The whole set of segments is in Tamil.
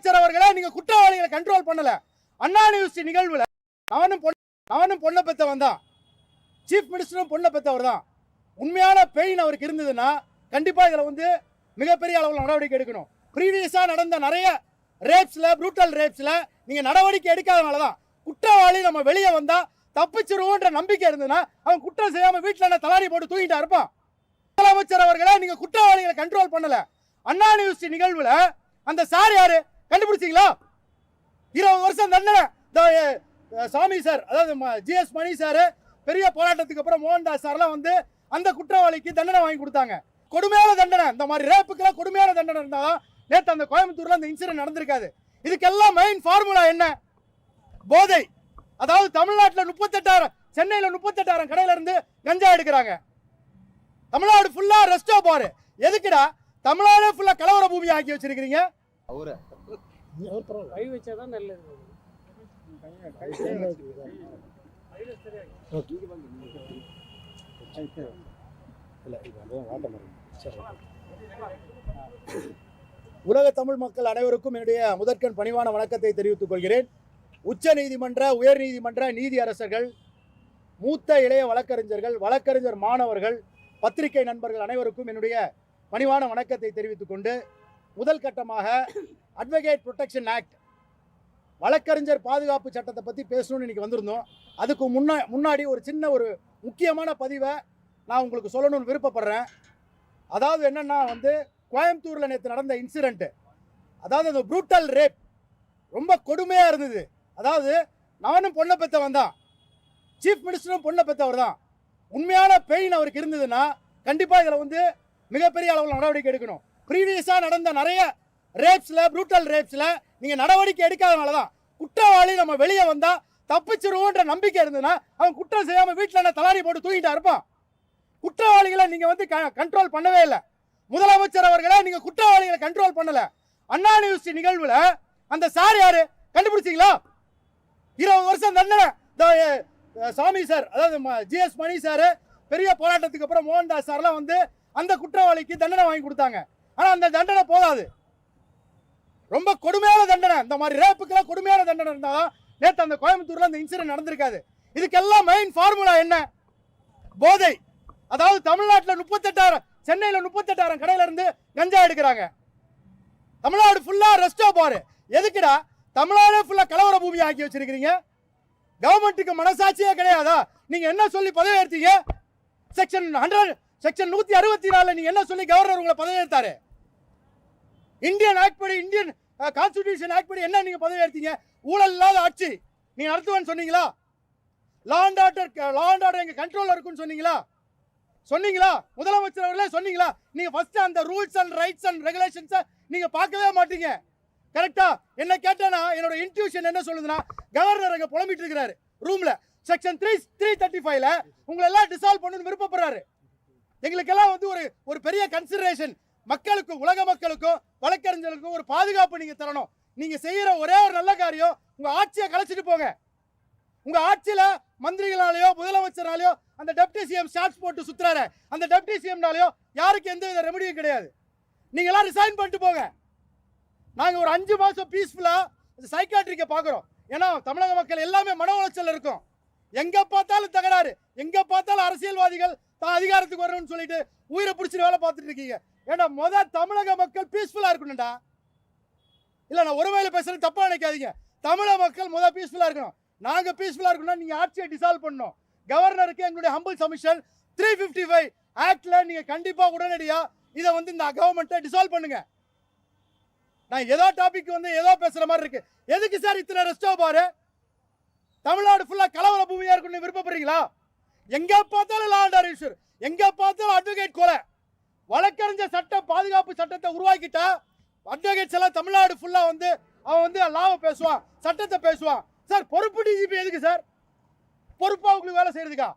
முதலமைச்சர் அவர்களே நீங்க குற்றவாளிகளை கண்ட்ரோல் பண்ணல. அண்ணா யூனிவர்சிட்டி நிகழ்வுல அவனும் பொண்ணு அவனும் பொண்ணை பெற்றவன் தான். சீஃப் மினிஸ்டரும் பொண்ணை பெற்றவர் தான். உண்மையான பெயின் அவருக்கு இருந்ததுன்னா கண்டிப்பா இதுல வந்து மிகப்பெரிய அளவில் நடவடிக்கை எடுக்கணும். ப்ரீவியஸா நடந்த நிறைய ரேப்ஸ்ல ப்ரூட்டல் ரேப்ஸ்ல நீங்க நடவடிக்கை எடுக்காதனால தான் குற்றவாளி நம்ம வெளியே வந்தா தப்பிச்சிருவோன்ற நம்பிக்கை இருந்ததுன்னா அவன் குற்றம் செய்யாம வீட்டுல என்ன தலாரி போட்டு தூங்கிட்டா இருப்பான். முதலமைச்சர் அவர்களை நீங்க குற்றவாளிகளை கண்ட்ரோல் பண்ணல. அண்ணா யூனிவர்சிட்டி நிகழ்வுல அந்த சார் யாரு? கண்டுபிடிச்சிங்களா? இருபது வருஷம் தண்டனை. இந்த, சாமி சார் அதாவது ஜிஎஸ் மணி சார் பெரிய போராட்டத்துக்கு அப்புறம் மோகன்தாஸ் சார்லாம் வந்து அந்த குற்றவாளிக்கு தண்டனை வாங்கி கொடுத்தாங்க. கொடுமையான தண்டனை. இந்த மாதிரி ரேப்புக்கெல்லாம் கொடுமையான தண்டனை இருந்தாதான் நேற்று அந்த கோயம்புத்தூரில் அந்த இன்சிடென்ட் நடந்திருக்காது. இதுக்கெல்லாம் மெயின் ஃபார்முலா என்ன? போதை. அதாவது தமிழ்நாட்டில் முப்பத்தெட்டாயிரம் சென்னையில் முப்பத்தெட்டாயிரம் கடையில இருந்து கஞ்சா எடுக்கிறாங்க. தமிழ்நாடு ஃபுல்லாக ரெஸ்டோ பாரு. எதுக்குடா? தமிழ்நாடு ஃபுல்லாக கலவர பூமி ஆக்கி வச்சிருக்கீங்க கை வச்சாதான் நல்லது. உலக தமிழ் மக்கள் அனைவருக்கும் என்னுடைய முதற்கண் பணிவான வணக்கத்தை தெரிவித்துக் கொள்கிறேன். உச்ச நீதிமன்ற உயர் நீதிமன்ற நீதி அரசர்கள் மூத்த இளைய வழக்கறிஞர்கள் வழக்கறிஞர் மாணவர்கள் பத்திரிகை நண்பர்கள் அனைவருக்கும் என்னுடைய பணிவான வணக்கத்தை தெரிவித்துக் கொண்டு முதல் கட்டமாக அட்வொகேட் ப்ரொடெக்ஷன் ஆக்ட் வழக்கறிஞர் பாதுகாப்பு சட்டத்தை பற்றி பேசணும்னு இன்றைக்கி வந்திருந்தோம். அதுக்கு முன்னா முன்னாடி ஒரு சின்ன ஒரு முக்கியமான பதிவை நான் உங்களுக்கு சொல்லணும்னு விருப்பப்படுறேன். அதாவது என்னென்னா வந்து கோயம்புத்தூரில் நேற்று நடந்த இன்சிடென்ட்டு அதாவது அந்த ப்ரூட்டல் ரேப் ரொம்ப கொடுமையாக இருந்தது. அதாவது நானும் பொண்ணை பெற்றவன் தான். சீஃப் மினிஸ்டரும் பொண்ணை பெற்றவர் தான். உண்மையான பெயின் அவருக்கு இருந்ததுன்னா கண்டிப்பாக இதில் வந்து மிகப்பெரிய அளவில் நடவடிக்கை எடுக்கணும். ப்ரீவியஸாக நடந்த நிறைய ரேப்ஸில் ப்ரூட்டல் ரேப்ஸில் நீங்கள் நடவடிக்கை எடுக்காதனால தான் குற்றவாளி நம்ம வெளியே வந்தால் தப்பிச்சிருவோன்ற நம்பிக்கை இருந்ததுன்னா அவன் குற்றம் செய்யாமல் வீட்டில் என்ன தலாரி போட்டு தூங்கிட்டா இருப்பான். குற்றவாளிகளை நீங்கள் வந்து கண்ட்ரோல் பண்ணவே இல்லை. முதலமைச்சர் அவர்களை நீங்கள் குற்றவாளிகளை கண்ட்ரோல் பண்ணலை. அண்ணா யூனிவர்சிட்டி நிகழ்வில் அந்த சார் யாரு? கண்டுபிடிச்சிங்களா? இருபது வருஷம் தண்டனை. இந்த, சாமி சார் அதாவது ஜிஎஸ் மணி சார் பெரிய போராட்டத்துக்கு அப்புறம் மோகன்தாஸ் சார்லாம் வந்து அந்த குற்றவாளிக்கு தண்டனை வாங்கி கொடுத்தாங்க. ஆனால் அந்த தண்டனை போதாது. ரொம்ப கொடுமையான தண்டனை. இந்த மாதிரி ரேப்புக்கெல்லாம் கொடுமையான தண்டனை இருந்தாதான் நேற்று அந்த கோயம்புத்தூரில் அந்த இன்சிடென்ட் நடந்திருக்காது. இதுக்கெல்லாம் மெயின் ஃபார்முலா என்ன? போதை. அதாவது தமிழ்நாட்டில் முப்பத்தெட்டாயிரம் சென்னையில் முப்பத்தெட்டாயிரம் கடையில இருந்து கஞ்சா எடுக்கிறாங்க. தமிழ்நாடு ஃபுல்லாக ரெஸ்டோ பாரு எதுக்குடா? தமிழ்நாடே ஃபுல்லாக கலவர பூமி ஆக்கி வச்சிருக்கிறீங்க? கவர்மெண்ட்டுக்கு மனசாட்சியே கிடையாதா? நீங்கள் என்ன சொல்லி பதவி ஏற்றீங்க செக்ஷன் ஹண்ட்ரட் செக்ஷன் நூற்றி அறுபத்தி நாலில் நீங்கள் என்ன சொல்லி கவர்னர் உங்களை பதவி ஏற்றாரு இந்தியன் ஆக்ட் படி இந்தியன் கான்ஸ்டிடியூஷன் ஆக்ட் படி என்ன நீங்கள் பதவி எடுத்தீங்க ஊழல் இல்லாத ஆட்சி. நீங்கள் நடத்துவேன்னு சொன்னீங்களா? Law and order law and order எங்கள் கண்ட்ரோலில் இருக்குன்னு சொன்னீங்களா? சொன்னீங்களா? முதலமைச்சர் அவர்களே சொன்னீங்களா? நீங்கள் ஃபஸ்ட்டு அந்த ரூல்ஸ் அண்ட் ரைட்ஸ் அண்ட் ரெகுலேஷன்ஸை நீங்கள் பார்க்கவே மாட்டீங்க. கரெக்டாக என்ன கேட்டேன்னா என்னோட இன்ட்யூஷன் என்ன சொல்லுதுன்னா கவர்னர் அங்கே புலம்பிட்டு இருக்கிறாரு. ரூமில் செக்ஷன் த்ரீ த்ரீ தேர்ட்டி ஃபைவ்ல உங்களெல்லாம் டிசால்வ் பண்ணணும்னு விருப்பப்படுறாரு. எங்களுக்கெல்லாம் வந்து ஒரு ஒரு பெரிய கன்சிடரேஷன் மக்களுக்கும் உலக மக்களுக்கும் வழக்கறிஞர்களுக்கும் ஒரு பாதுகாப்பு நீங்க தரணும். நீங்க செய்யற ஒரே ஒரு நல்ல காரியம் உங்க ஆட்சியை கலைச்சிட்டு போங்க. உங்க ஆட்சியில மந்திரிகளாலேயோ முதலமைச்சராலேயோ அந்த டெப்டி சிஎம் ஷார்ட்ஸ் போட்டு சுத்துறாரு அந்த டெப்டி சிஎம்னாலேயோ யாருக்கு எந்த வித ரெமடியும் கிடையாது. நீங்க எல்லாம் ரிசைன் பண்ணிட்டு போங்க. நாங்க ஒரு அஞ்சு மாசம் பீஸ்ஃபுல்லா சைக்காட்ரிக்க பாக்குறோம் ஏன்னா தமிழக மக்கள் எல்லாமே மன உளைச்சல் இருக்கும். எங்க பார்த்தாலும் தகராறு. எங்க பார்த்தாலும் அரசியல்வாதிகள் தான் அதிகாரத்துக்கு வரணும்னு சொல்லிட்டு உயிரை பிடிச்சிட்டு வேலை பார்த்துட்டு இருக்கீங்க. ஏன்னா முத தமிழக மக்கள் பீஸ்ஃபுல்லாக இருக்கணும்டா. இல்லை நான் ஒரு வேலை பேசுகிறது தப்பாக நினைக்காதீங்க. தமிழக மக்கள் முத பீஸ்ஃபுல்லாக இருக்கணும். நாங்கள் பீஸ்ஃபுல்லாக இருக்கணும்னா நீங்கள் ஆட்சியை டிசால்வ் பண்ணணும். கவர்னருக்கு எங்களுடைய humble submission three fifty five ஆக்டில் நீங்கள் கண்டிப்பாக உடனடியாக இதை வந்து இந்த கவர்மெண்ட்டை டிசால்வ் பண்ணுங்க. நான் ஏதோ டாபிக் வந்து ஏதோ பேசுகிற மாதிரி இருக்கு. எதுக்கு சார் இத்தனை ரெஸ்டோ பாரு? தமிழ்நாடு ஃபுல்லாக கலவர பூமியாக இருக்குன்னு விருப்பப்படுறீங்களா? எங்கே பார்த்தாலும் லா அண்ட் ஆர்டர் பார்த்தாலும் அட்வொகேட் கொலை. வழக்கறிஞர் சட்டம் பாதுகாப்பு சட்டத்தை உருவாக்கிட்டா அட்வொகேட்ஸ் எல்லாம் தமிழ்நாடு ஃபுல்லாக வந்து அவன் வந்து லாவை பேசுவான் சட்டத்தை பேசுவான். சார் பொறுப்பு டிஜிபி எதுக்கு சார்? பொறுப்பாக உங்களுக்கு வேலை செய்யறதுக்கா?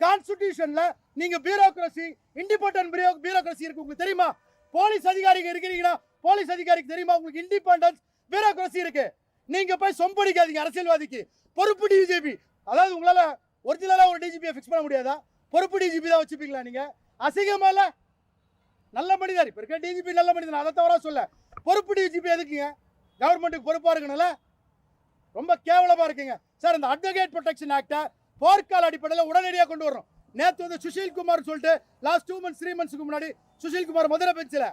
கான்ஸ்டிடியூஷன்ல நீங்க பியூரோக்ரசி இண்டிபெண்டன்ட் பியூரோக்ரசி இருக்கு உங்களுக்கு தெரியுமா? போலீஸ் அதிகாரிங்க இருக்கிறீங்கன்னா போலீஸ் அதிகாரிக்கு தெரியுமா? உங்களுக்கு இண்டிபெண்டன்ஸ் பியூரோக்ரசி இருக்கு. நீங்க போய் சொம்படிக்காதீங்க அரசியல்வாதிக்கு. பொறுப்பு டிஜிபி அதாவது உங்களால ஒரிஜினலாக ஒரு டிஜிபியை ஃபிக்ஸ் பண்ண முடியாதா? பொறுப்பு டிஜிபி தான் வச்சுப்பீங்களா நீங்க? அசிங்கமா இல்லை? நல்ல மனிதர். இப்போ இருக்க டிஜிபி நல்ல மனிதன். அதை தவிர சொல்ல. பொறுப்பு டிஜிபி எதுக்குங்க? கவர்மெண்ட்டுக்கு பொறுப்பாக இருக்கணும்ல? ரொம்ப கேவலமாக இருக்குங்க. சார் இந்த அட்வொகேட் ப்ரொடெக்ஷன் ஆக்டை போர்க்கால அடிப்படையில் உடனடியாக கொண்டு வரணும். நேற்று வந்து சுஷில்குமார் சொல்லிட்டு லாஸ்ட் டூ மந்த்ஸ் த்ரீ மந்த்ஸ்க்கு முன்னாடி சுஷில்குமார் மதுரை பெஞ்சில்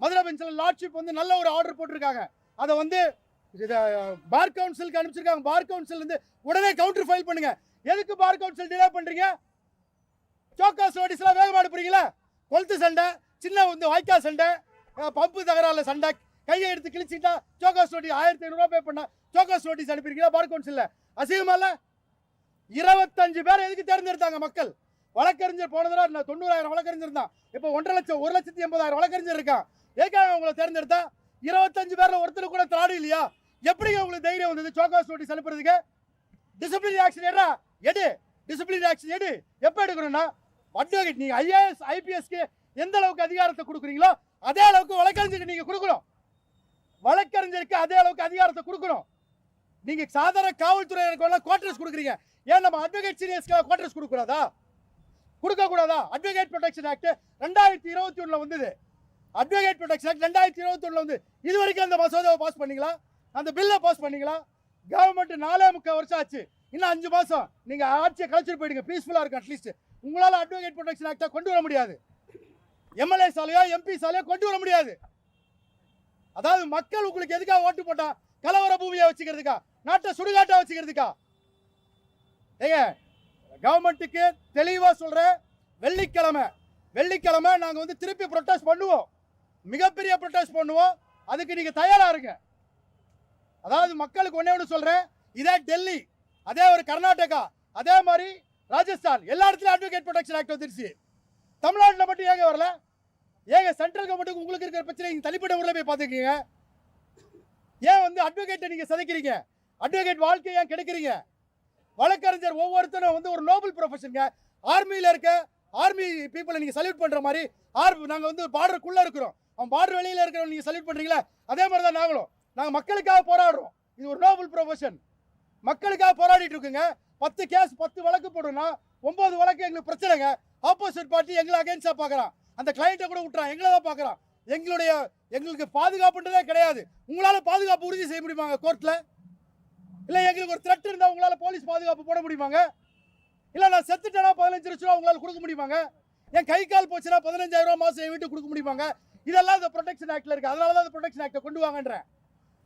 மதுரை பெஞ்சில் லார்ட்ஷிப் வந்து நல்ல ஒரு ஆர்டர் போட்டிருக்காங்க. அதை வந்து பார் கவுன்சிலுக்கு அனுப்பிச்சிருக்காங்க. பார் கவுன்சில் வந்து உடனே கவுண்டர் ஃபைல் பண்ணுங்க. எதுக்கு பார் கவுன்சில் டிலே பண்ணுறீங்க சோக்காஸ் நோட்டீஸ்லாம் வேகமாக அனுப்புறீங்களா? கொளுத்து சண்டை. சின்ன வந்து வாய்க்கா சண்டை பம்பு தகரால சண்டை கையை எடுத்து கிழிச்சிட்டா சோகாஸ் நோட்டீஸ் ஆயிரத்தி ஐநூறுரூவா பே பண்ணா சோகாஸ் நோட்டீஸ் அனுப்பியிருக்கீங்களா? பார் கவுன்சிலில் அசிங்கமால இருபத்தஞ்சு பேர் எதுக்கு தேர்ந்தெடுத்தாங்க மக்கள்? வழக்கறிஞர் போன தடவை நான் தொண்ணூறாயிரம் வழக்கறிஞர் தான் இப்போ ஒன்றரை லட்சம் ஒரு லட்சத்தி எண்பதாயிரம் வழக்கறிஞர் இருக்கான். எதுக்காக உங்களை தேர்ந்தெடுத்தா இருபத்தஞ்சு பேரில் ஒருத்தர் கூட திராடு இல்லையா? எப்படிங்க உங்களுக்கு தைரியம் வந்தது சோகாஸ் நோட்டீஸ் அனுப்புறதுக்கு? டிசிப்ளின் ஆக்ஷன் எடுறா? எடு. டிசிப்ளின் ஆக்ஷன் எடு. எப்போ எடுக்கணும்னா? அட்வொகேட் நீங்கள் ஐஏஎஸ் ஐபிஎஸ்க்கு எந்த அளவுக்கு அதிகாரத்தை கொடுக்குறீங்களோ அதே அளவுக்கு வழக்கறிஞருக்கு நீங்கள் கொடுக்கணும். வழக்கறிஞருக்கு அதே அளவுக்கு அதிகாரத்தை கொடுக்கணும். நீங்கள் சாதாரண காவல்துறையினருக்கு குவார்டர்ஸ் கொடுக்குறீங்க. ஏன் நம்ம அட்வொகேட் சீனியர்ஸ்க்கு குவார்டர்ஸ் கொடுக்கக்கூடாதா? கொடுக்கக்கூடாதா? அட்வொகேட் ப்ரொடெக்ஷன் ஆக்ட் ரெண்டாயிரத்தி இருபத்தி ஒன்றில் வந்தது. அட்வொகேட் ப்ரொடெக்ஷன் ஆக்ட் ரெண்டாயிரத்தி இருபத்தி ஒன்றில் வந்து இது வரைக்கும் அந்த மசோதாவை பாஸ் பண்ணிங்களா? அந்த பில்லை பாஸ் பண்ணிங்களா? கவர்மெண்ட் நாலே முக்கால் வருஷம் ஆச்சு. இன்னும் அஞ்சு மாதம் நீங்கள் ஆட்சியை கலைச்சிட்டு போயிடுங்க. பீஸ்ஃபுல்லாக இருக்கும் அட்லீஸ்ட் உங்களால் அட்வொகேட் ப்ரொடெக்ஷன் ஆக்டாக கொண்டு வர முடியாது. எம்எல்ஏ சாலையோ எம்பி சாலையோ கொண்டு வர முடியாது. அதாவது மக்கள் உங்களுக்கு எதுக்காக ஓட்டு போட்டா? கலவர பூமியை வச்சுக்கிறதுக்கா? நாட்டை சுடுகாட்டா வச்சுக்கிறதுக்கா? ஏங்க கவர்மெண்ட்டுக்கு தெளிவாக சொல்கிறேன் வெள்ளிக்கிழமை. வெள்ளிக்கிழமை நாங்கள் வந்து திருப்பி ப்ரொட்டஸ்ட் பண்ணுவோம். மிகப்பெரிய ப்ரொட்டஸ்ட் பண்ணுவோம். அதுக்கு நீங்கள் தயாராக இருங்க. அதாவது மக்களுக்கு ஒன்றே ஒன்று சொல்கிறேன் இதே டெல்லி அதே ஒரு கர்நாடகா அதே மாதிரி ராஜஸ்தான். எல்லா இடத்துலையும் அட்வொகேட் ப்ரொடெக்ஷன் ஆக்ட் வந்துருச்சு. தமிழ்நாட்டில் மட்டும் ஏங்க வரல? ஏங்க சென்ட்ரல் கவர்மெண்ட்டுக்கு உங்களுக்கு இருக்கிற பிரச்சனை நீங்கள் தனிப்பட்ட ஊரில் போய் பார்த்துக்கீங்க ஏன் வந்து அட்வொகேட்டை நீங்கள் சதைக்கிறீங்க? அட்வொகேட் வாழ்க்கை ஏன் கிடைக்கிறீங்க? வழக்கறிஞர் ஒவ்வொருத்தரும் வந்து ஒரு நோபல் ப்ரொஃபஷனுங்க ஆர்மியில் இருக்க ஆர்மி பீப்புளை நீங்கள் சல்யூட் பண்ணுற மாதிரி ஆர் நாங்கள் வந்து பார்டருக்குள்ளே இருக்கிறோம். அவன் பார்டர் வெளியில் இருக்கிறவங்க நீங்கள் சல்யூட் பண்ணுறீங்களா அதே மாதிரி தான் நாங்களும். நாங்கள் மக்களுக்காக போராடுறோம். இது ஒரு நோபல் ப்ரொஃபஷன் மக்களுக்காக போராடிட்டு இருக்குங்க. பத்து கேஸ் பத்து வழக்கு போடணும்னா ஒம்பது வழக்கு எங்களுக்கு பிரச்சனைங்க. ஆப்போசிட் பார்ட்டி எங்களை அகேன்ஸ்டாக பார்க்குறான். அந்த கிளைண்ட்டை கூட விட்டுறான். எங்களை தான் பார்க்குறான். எங்களுடைய எங்களுக்கு பாதுகாப்புன்றதே கிடையாது. உங்களால் பாதுகாப்பு உறுதி செய்ய முடியுமாங்க கோர்ட்டில் இல்லை எங்களுக்கு ஒரு த்ரெட் இருந்தால் உங்களால் போலீஸ் பாதுகாப்பு போட முடியுமாங்க இல்லை நான் செத்துட்டேனா பதினஞ்சு லட்ச ரூபா உங்களால் கொடுக்க முடியுமாங்க என் கை கால் போச்சுன்னா பதினஞ்சாயிரம் ரூபா மாதம் என் வீட்டுக்கு கொடுக்க முடியுமாங்க இதெல்லாம் இந்த ப்ரொடெக்ஷன் ஆக்டில் இருக்குது அதனால தான் இந்த ப்ரொடெக்ஷன் ஆக்டை கொண்டு வாங்கன்றேன்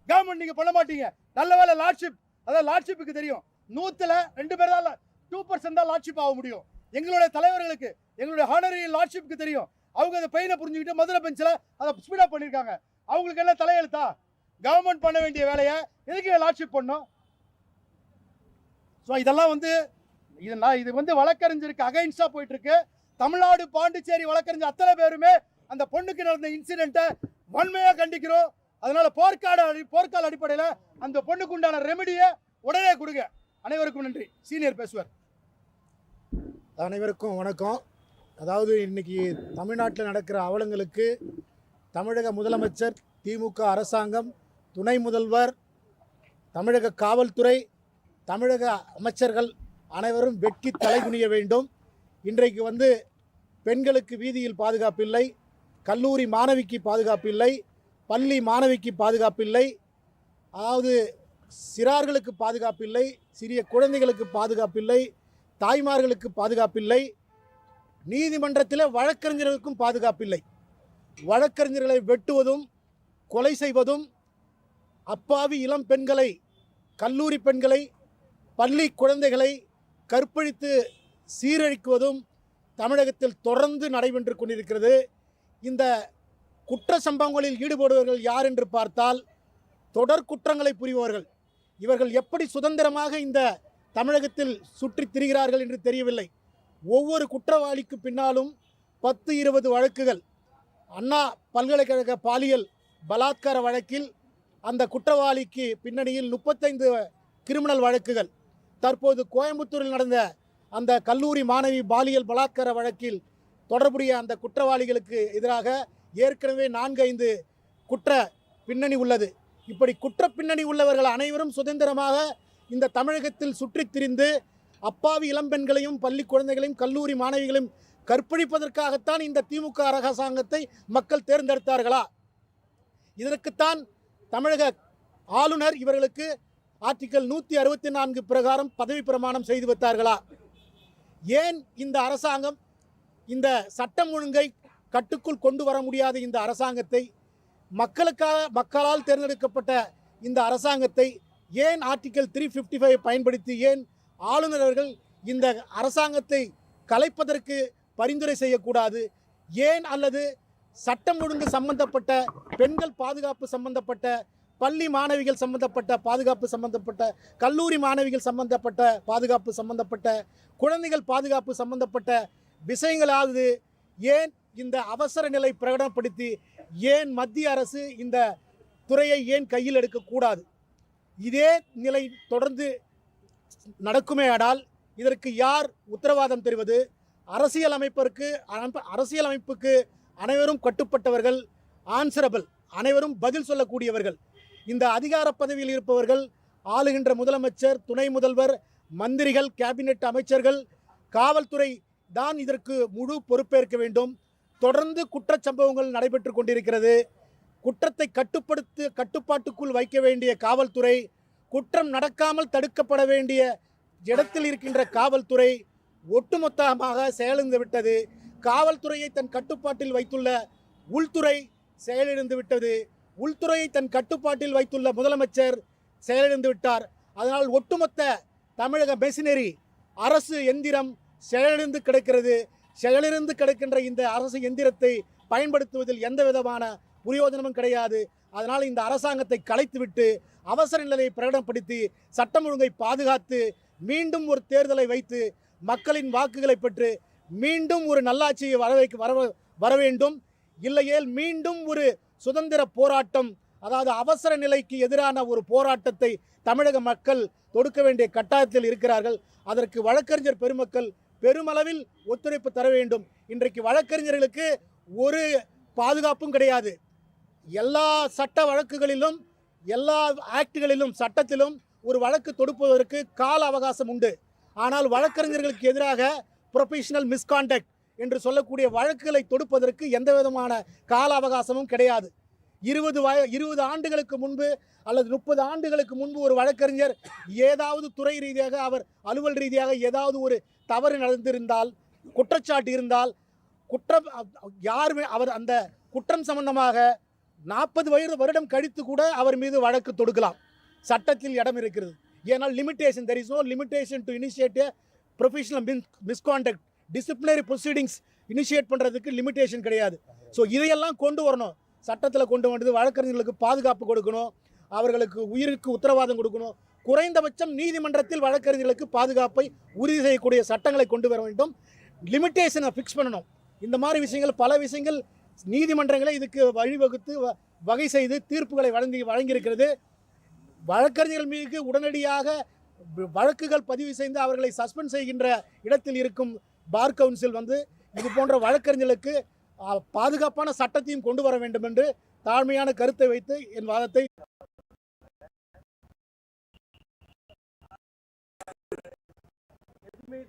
கவர்மெண்ட் நீங்கள் பண்ண மாட்டீங்க. நல்ல வேலை லார்ட்ஷிப் அதாவது லார்ட்ஷிப்புக்கு தெரியும். நூற்றில் ரெண்டு பேர் தான் டூ பர்சன்ட் தான் லார்ட்ஷிப் ஆக முடியும். எங்களுடைய தலைவர்களுக்கு எங்களுடைய ஹானரி லார்ட்ஷிப்புக்கு தெரியும். அவங்க அந்த பெயினை புரிஞ்சுக்கிட்டு மதுரை பெஞ்சில் அதை ஸ்பீடாக பண்ணியிருக்காங்க அவங்களுக்கு என்ன தலையெழுத்தா? கவர்மெண்ட் பண்ண வேண்டிய வேலையை எதுக்கு லார்ட்ஷிப் பண்ணும்? ஸோ இதெல்லாம் வந்து இது நான் இது வந்து வழக்கறிஞருக்கு அகைன்ஸ்டாக போயிட்டுருக்கு. தமிழ்நாடு பாண்டிச்சேரி வழக்கறிஞர் அத்தனை பேருமே அந்த பொண்ணுக்கு நடந்த இன்சிடென்ட்டை வன்மையாக கண்டிக்கிறோம். அதனால் போர்க்கால அடி போர்க்கால அடிப்படையில் அந்த பொண்ணுக்கு உண்டான ரெமெடியை உடனே கொடுங்க. அனைவருக்கும் நன்றி. சீனியர் பேசுவார். அனைவருக்கும் வணக்கம். அதாவது இன்னைக்கு தமிழ்நாட்டில் நடக்கிற அவலங்களுக்கு தமிழக முதலமைச்சர் திமுக அரசாங்கம் துணை முதல்வர் தமிழக காவல்துறை தமிழக அமைச்சர்கள் அனைவரும் வெட்கி தலைகுனிய வேண்டும். இன்றைக்கு வந்து பெண்களுக்கு வீதியில் பாதுகாப்பில்லை கல்லூரி மாணவிக்கு பாதுகாப்பில்லை பள்ளி மாணவிக்கு பாதுகாப்பில்லை அதாவது சிறார்களுக்கு பாதுகாப்பில்லை சிறிய குழந்தைகளுக்கு பாதுகாப்பில்லை தாய்மார்களுக்கு பாதுகாப்பில்லை. நீதிமன்றத்தில் வழக்கறிஞர்களுக்கும் பாதுகாப்பில்லை. வழக்கறிஞர்களை வெட்டுவதும் கொலை செய்வதும் அப்பாவி இளம் பெண்களை கல்லூரி பெண்களை பள்ளி குழந்தைகளை கற்பழித்து சீரழிக்குவதும் தமிழகத்தில் தொடர்ந்து நடைபெற்று கொண்டிருக்கிறது. இந்த குற்ற சம்பவங்களில் ஈடுபடுபவர்கள் யார் என்று பார்த்தால் தொடர் குற்றங்களை புரிபவர்கள். இவர்கள் எப்படி சுதந்திரமாக இந்த தமிழகத்தில் சுற்றித் திரிகிறார்கள் என்று தெரியவில்லை. ஒவ்வொரு குற்றவாளிக்கு பின்னாலும் பத்து இருபது வழக்குகள். அண்ணா பல்கலைக்கழக பாலியல் பலாத்கார வழக்கில் அந்த குற்றவாளிக்கு பின்னணியில் முப்பத்தைந்து கிரிமினல் வழக்குகள். தற்போது கோயம்புத்தூரில் நடந்த அந்த கல்லூரி மாணவி பாலியல் பலாத்கார வழக்கில் தொடர்புடைய அந்த குற்றவாளிகளுக்கு எதிராக ஏற்கனவே நான்கு ஐந்து குற்ற பின்னணி உள்ளது. இப்படி குற்ற பின்னணி உள்ளவர்கள் அனைவரும் சுதந்திரமாக இந்த தமிழகத்தில் சுற்றித் திரிந்து அப்பாவி இளம்பெண்களையும் பள்ளி குழந்தைகளையும் கல்லூரி மாணவிகளையும் கற்பழிப்பதற்காகத்தான் இந்த திமுக அரசாங்கத்தை மக்கள் தேர்ந்தெடுத்தார்களா? இதற்குத்தான் தமிழக ஆளுநர் இவர்களுக்கு ஆர்டிக்கல் நூற்றி அறுபத்தி நான்கு பிரகாரம் பதவி பிரமாணம் செய்து வைத்தார்களா? ஏன் இந்த அரசாங்கம் இந்த சட்டம் ஒழுங்கை கட்டுக்குள் கொண்டு வர முடியாத இந்த அரசாங்கத்தை மக்களுக்காக மக்களால் தேர்ந்தெடுக்கப்பட்ட இந்த அரசாங்கத்தை ஏன் ஆர்டிக்கல் த்ரீ ஃபிஃப்டி ஃபைவ் பயன்படுத்தி ஏன் ஆளுநர் அவர்கள் இந்த அரசாங்கத்தை கலைப்பதற்கு பரிந்துரை செய்யக்கூடாது? ஏன் அல்லது சட்டம் ஒழுங்கு சம்பந்தப்பட்ட பெண்கள் பாதுகாப்பு சம்பந்தப்பட்ட பள்ளி மாணவிகள் சம்பந்தப்பட்ட பாதுகாப்பு சம்பந்தப்பட்ட கல்லூரி மாணவிகள் சம்பந்தப்பட்ட பாதுகாப்பு சம்பந்தப்பட்ட குழந்தைகள் பாதுகாப்பு சம்பந்தப்பட்ட விஷயங்களாவது ஏன் இந்த அவசர நிலை பிரகடனப்படுத்தி ஏன் மத்திய அரசு இந்த துறையை ஏன் கையில் எடுக்கக்கூடாது? இதே நிலை தொடர்ந்து நடக்குமே ஆடால் இதற்கு யார் உத்தரவாதம் தெரிவது? அரசியல் அமைப்பிற்கு அரசியல் அமைப்புக்கு அனைவரும் கட்டுப்பட்டவர்கள் ஆன்சரபிள் அனைவரும் பதில் சொல்லக்கூடியவர்கள். இந்த அதிகார பதவியில் இருப்பவர்கள் ஆளுகின்ற முதலமைச்சர் துணை முதல்வர் மந்திரிகள் கேபினெட் அமைச்சர்கள் காவல்துறை தான் இதற்கு முழு பொறுப்பேற்க வேண்டும். தொடர்ந்து குற்றச்சம்பவங்கள் நடைபெற்று கொண்டிருக்கிறது. குற்றத்தை கட்டுப்படுத்த கட்டுப்பாட்டுக்குள் வைக்க வேண்டிய காவல்துறை குற்றம் நடக்காமல் தடுக்கப்பட வேண்டிய இடத்தில் இருக்கின்ற காவல்துறை ஒட்டுமொத்தமாக செயலிழந்து விட்டது. காவல்துறையை தன் கட்டுப்பாட்டில் வைத்துள்ள உள்துறை செயலிழந்து விட்டது. உள்துறையை தன் கட்டுப்பாட்டில் வைத்துள்ள முதலமைச்சர் செயலிழந்து விட்டார். அதனால் ஒட்டுமொத்த தமிழக மெஷினரி அரசு எந்திரம் செயலிழந்து கிடக்கிறது. செயலிழந்து கிடக்கின்ற இந்த அரசு எந்திரத்தை பயன்படுத்துவதில் எந்த விதமான பிரயோஜனமும் கிடையாது. அதனால் இந்த அரசாங்கத்தை கலைத்துவிட்டு அவசர நிலையை பிரகடனப்படுத்தி சட்டம் ஒழுங்கை பாதுகாத்து மீண்டும் ஒரு தேர்தலை வைத்து மக்களின் வாக்குகளை பெற்று மீண்டும் ஒரு நல்லாட்சியை வரவைக்கு வர வர வேண்டும். இல்லையேல் மீண்டும் ஒரு சுதந்திர போராட்டம் அதாவது அவசர நிலைக்கு எதிரான ஒரு போராட்டத்தை தமிழக மக்கள் தொடுக்க வேண்டிய கட்டாயத்தில் இருக்கிறார்கள். அதற்கு வழக்கறிஞர் பெருமக்கள் பெருமளவில் ஒத்துழைப்பு தர வேண்டும். இன்றைக்கு வழக்கறிஞர்களுக்கு ஒரு பாதுகாப்பும் கிடையாது. எல்லா சட்ட வழக்குகளிலும் எல்லா ஆக்டுகளிலும் சட்டத்திலும் ஒரு வழக்கு தொடுப்பதற்கு கால அவகாசம் உண்டு. ஆனால் வழக்கறிஞர்களுக்கு எதிராக ப்ரொஃபஷனல் மிஸ்கான்டக்ட் என்று சொல்லக்கூடிய வழக்குகளை தொடுப்பதற்கு எந்த விதமான கால அவகாசமும் கிடையாது. இருபது வய இருபது ஆண்டுகளுக்கு முன்பு அல்லது முப்பது ஆண்டுகளுக்கு முன்பு ஒரு வழக்கறிஞர் ஏதாவது துறை ரீதியாக அவர் அலுவல் ரீதியாக ஏதாவது ஒரு தவறு நடந்திருந்தால் குற்றச்சாட்டு இருந்தால் குற்றம் யாருமே அவர் அந்த குற்றம் சம்பந்தமாக நாற்பது வயது வருடம் கழித்து கூட அவர் மீது வழக்கு தொடுக்கலாம். சட்டத்தில் இடம் இருக்கிறது. ஏன்னால் limitation there is no limitation to initiate professional மின் மிஸ்கான்டக்ட் டிசிப்ளினரி ப்ரொசீடிங்ஸ் இனிஷியேட் பண்ணுறதுக்கு லிமிடேஷன் கிடையாது. ஸோ இதையெல்லாம் கொண்டு வரணும். சட்டத்தில் கொண்டு வந்து வழக்கறிஞர்களுக்கு பாதுகாப்பு கொடுக்கணும். அவர்களுக்கு உயிருக்கு உத்தரவாதம் கொடுக்கணும். குறைந்தபட்சம் நீதிமன்றத்தில் வழக்கறிஞர்களுக்கு பாதுகாப்பை உறுதி செய்யக்கூடிய சட்டங்களை கொண்டு வர வேண்டும். லிமிட்டேஷனை ஃபிக்ஸ் பண்ணணும். இந்த மாதிரி விஷயங்கள் பல விஷயங்கள் நீதிமன்றங்களே இதுக்கு வழிவகுத்து வகை செய்து தீர்ப்புகளை வழங்கி வழங்கியிருக்கிறது. வழக்கறிஞர்கள் மீது உடனடியாக வழக்குகள் பதிவு செய்து அவர்களை சஸ்பெண்ட் செய்கின்ற இடத்தில் இருக்கும் பார் கவுன்சில் வந்து இது போன்ற வழக்கறிஞர்களுக்கு பாதுகாப்பான சட்டத்தையும் கொண்டு வர வேண்டும் என்று தாழ்மையான கருத்தை வைத்து என் வாதத்தை எதுவுமே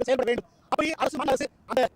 செயல்பட வேண்டும். அப்படி அரசு மாநில அரசு அந்த